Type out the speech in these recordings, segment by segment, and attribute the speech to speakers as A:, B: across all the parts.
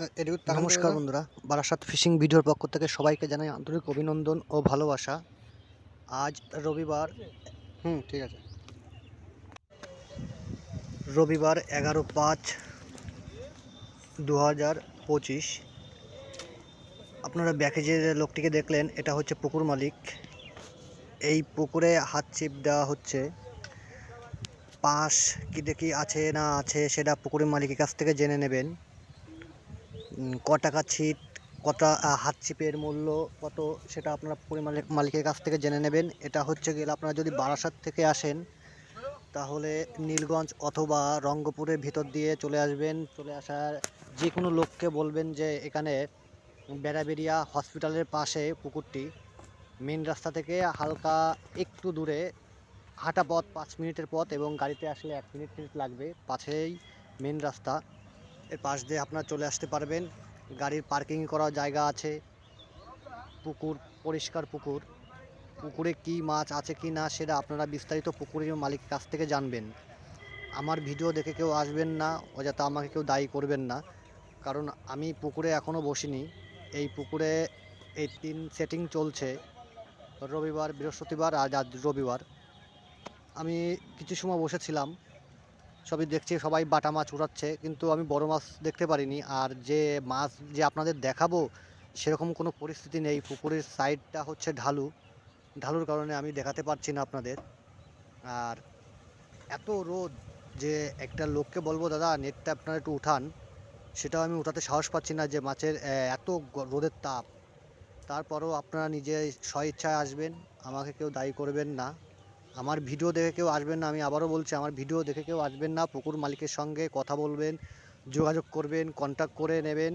A: নমস্কার বন্ধুরা, বারাসাত ফিশিং ভিডিওর পক্ষ থেকে সবাইকে জানাই আন্তরিক অভিনন্দন ও ভালোবাসা। আজ রবিবার, হুম, ঠিক আছে। রবিবার এগারো পাঁচ দু হাজার পঁচিশ। আপনারা ব্যাকে যে লোকটিকে দেখলেন, এটা হচ্ছে পুকুর মালিক। এই পুকুরে হাত চিপ দেওয়া হচ্ছে। পাশ কি দেখি আছে না আছে, সেটা পুকুরের মালিকের কাছ থেকে জেনে নেবেন। ক টাকা ছিট কটা হাত ছিপের মূল্য, কত সেটা আপনারা মালিক, মালিকের কাছ থেকে জেনে নেবেন। এটা হচ্ছে গেলে আপনারা যদি বারাসাত থেকে আসেন, তাহলে নীলগঞ্জ অথবা রঙ্গপুরের ভিতর দিয়ে চলে আসবেন। চলে আসার যে কোনো লোককে বলবেন যে এখানে বেড়াবেড়িয়া হসপিটালের পাশে পুকুরটি। মেন রাস্তা থেকে হালকা একটু দূরে হাঁটা পথ পাঁচ মিনিটের পথ এবং গাড়িতে আসলে এক মিনিট মিনিট লাগবে। পাশেই মেন রাস্তা। এর পাশ দিয়ে আপনারা চলে আসতে পারবেন। গাড়ির পার্কিং করার জায়গা আছে। পুকুর, পরিষ্কার পুকুর। পুকুরে কি মাছ আছে কি না সেটা আপনারা বিস্তারিত পুকুরের মালিকের কাছ থেকে জানবেন। আমার ভিডিও দেখে কেউ আসবেন না, অযথা আমাকে কেউ দায়ী করবেন না। কারণ আমি পুকুরে এখনও বসিনি। এই পুকুরে এই তিন সেটিং চলছে। রবিবার, বৃহস্পতিবার আর আজ রবিবার। আমি কিছু সময় বসেছিলাম। সবই দেখছি, সবাই বাটা মাছ উঠাচ্ছে কিন্তু আমি বড় মাছ দেখতে পারিনি। আর যে মাছ যে আপনাদের দেখাবো, সেরকম কোনো পরিস্থিতি নেই। পুকুরের সাইডটা হচ্ছে ঢালু। ঢালুর কারণে আমি দেখাতে পারছি না আপনাদের। আর এত রোদ যে একটা লোককে বলব, দাদা নেটটা আপনারা একটু উঠান। সেটাও আমি উঠাতে সাহস পাচ্ছি না যে মাছের এত রোদের তাপ। তারপরেও আপনারা নিজে স্বইচ্ছায় আসবেন, আমাকে কেউ দায়ী করবেন না। আমার ভিডিও দেখে কেউ আসবেন না, আমি আবারও বলছি, আমার ভিডিও দেখে কেউ আসবেন না, পুকুর মালিকের সঙ্গে কথা বলবেন, যোগাযোগ করবেন কন্ট্যাক্ট করে নেবেন,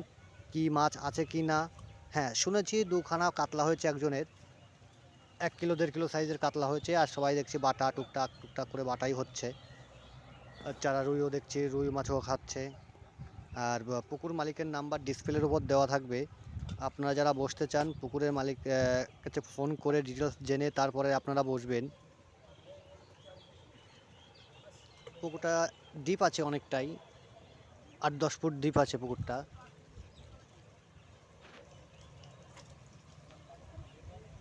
A: কি মাছ আছে কি না। হ্যাঁ শুনেছি দুখানা কাতলা হয়েছে একজনের, এক কিলো, দেড় কিলো সাইজের কাতলা হয়েছে, আর সবাই দেখছি বাটা, টুকটাক টুকটাক করে বাটাই হচ্ছে। আর চারা রুইও দেখছি, রুই মাছও খাচ্ছে। আর পুকুর মালিকের নাম্বার ডিসপ্লের উপর দেওয়া থাকবে। আপনারা যারা বসতে চান, পুকুরের মালিক কাছে ফোন করে ডিটেলস জেনে তারপরে আপনারা বসবেন। পুকুরটা ডিপ আছে অনেকটাই। আট, দশ ফুট ডিপ আছে পুকুরটা।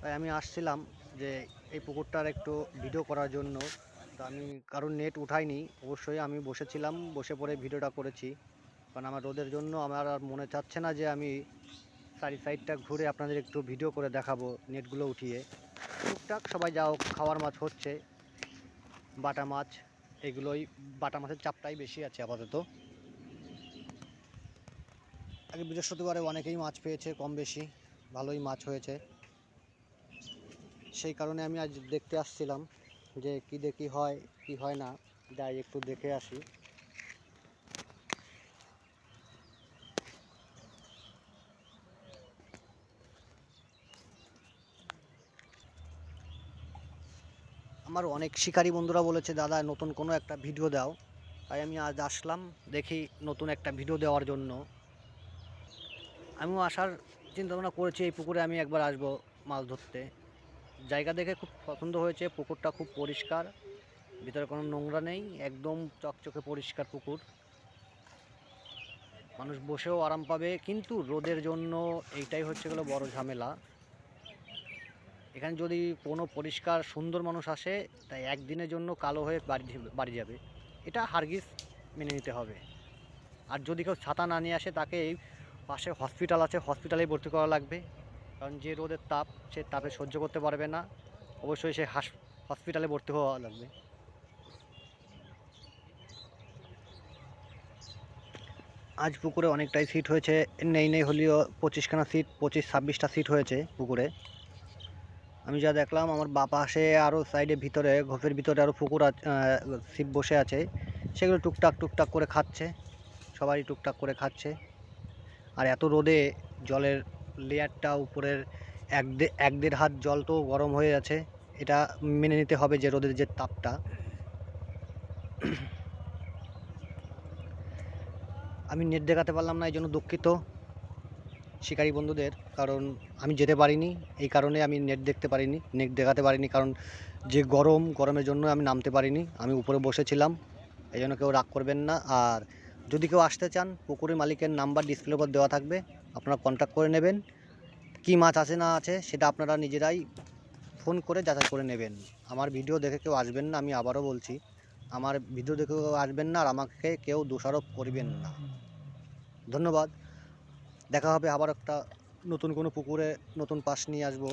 A: তাই আমি আসছিলাম যে এই পুকুরটার একটু ভিডিও করার জন্য। তো আমি কারণ নেট উঠাইনি, অবশ্যই আমি বসেছিলাম, বসে পড়ে ভিডিওটা করেছি। কারণ আমার রোদের জন্য আমার আর মনে চাচ্ছে না যে আমি চারি সাইডটা ঘুরে আপনাদের একটু ভিডিও করে দেখাবো নেটগুলো উঠিয়ে। টুকটাক সবাই যাও, খাওয়ার মাছ হচ্ছে, বাটা মাছ। এগুলোই বাটা মাছের চাপটাই বেশি আছে আপাতত। আগে বৃহস্পতিবারে অনেকেই মাছ পেয়েছে, কম বেশি, ভালোই মাছ হয়েছে। সেই কারণে আমি আজ দেখতে আসছিলাম যে কি দেখি হয়, কি হয় না, যাই একটু দেখে আসি। আমার অনেক শিকারী বন্ধুরা বলেছে, দাদা, নতুন কোনো একটা ভিডিও দাও। তাই আমি আজ আসলাম, দেখি নতুন একটা ভিডিও দেওয়ার জন্য। আমিও আসার চিন্তা ভাবনা করেছি, এই পুকুরে আমি একবার আসব মাছ ধরতে। জায়গা দেখে খুব পছন্দ হয়েছে, পুকুরটা খুব পরিষ্কার, ভিতরে কোনো নোংরা নেই, একদম চকচকে পরিষ্কার পুকুর। মানুষ বসেও আরাম পাবে, কিন্তু রোদের জন্য এইটাই হচ্ছে গেলো বড় ঝামেলা। এখানে যদি কোনো পরিষ্কার সুন্দর মানুষ আসে, তাই একদিনের জন্য কালো হয়ে বাড়ি বাড়ি যাবে। এটা হারগিজ মেনে নিতে হবে। আর যদি কেউ ছাতা না নিয়ে আসে, তাকে এই পাশে হসপিটাল আছে, হসপিটালেই ভর্তি করা লাগবে। কারণ যে রোদের তাপ, সে তাপে সহ্য করতে পারবে না। অবশ্যই সে হাস হসপিটালে ভর্তি হওয়া লাগবে। আজ পুকুরে অনেকটাই সিট হয়েছে। নেই নেই হলেও পঁচিশখানা সিট, পঁচিশ, ছাব্বিশটা সিট হয়েছে পুকুরে। আমি যা দেখলাম, আমার বাঁ পাশে আরও সাইডে ভিতরে, ঘোপের ভিতরে আরও পুকুর ছিপ বসে আছে। সেগুলো টুকটাক টুকটাক করে খাচ্ছে। সবাই টুকটাক করে খাচ্ছে। আর এত রোদে জলের লেয়ারটা উপরের এক এক দেড় হাত জল তো গরম হয়ে আছে। এটা মেনে নিতে হবে যে রোদের যে তাপটা। আমি নেট দেখাতে পারলাম না এই জন্য দুঃখিত। শিকারী বন্ধুদের, কারণ আমি যেতে পারিনি, এই কারণে আমি নেট দেখতে পারিনি, নেট দেখাতে পারিনি, কারণ যে গরম, গরমের জন্য আমি নামতে পারিনি, আমি উপরে বসেছিলাম, এই জন্য কেউ রাগ করবেন না, আর যদি কেউ আসতে চান, পুকুরের মালিকের নাম্বার ডিসপ্লের উপর দেওয়া থাকবে, আপনারা কন্ট্যাক্ট করে নেবেন, কী মাছ আছে, না আছে, সেটা আপনারা নিজেরাই ফোন করে যাচাই করে নেবেন। আমার ভিডিও দেখে কেউ আসবেন না, আমি আবারও বলছি, আমার ভিডিও দেখে কেউ আসবেন না, আর আমাকে কেউ দোষারোপ করবেন না। ধন্যবাদ। দেখা হবে আবার একটা নতুন কোনো পুকুরে নতুন পাশ নিয়ে আসব।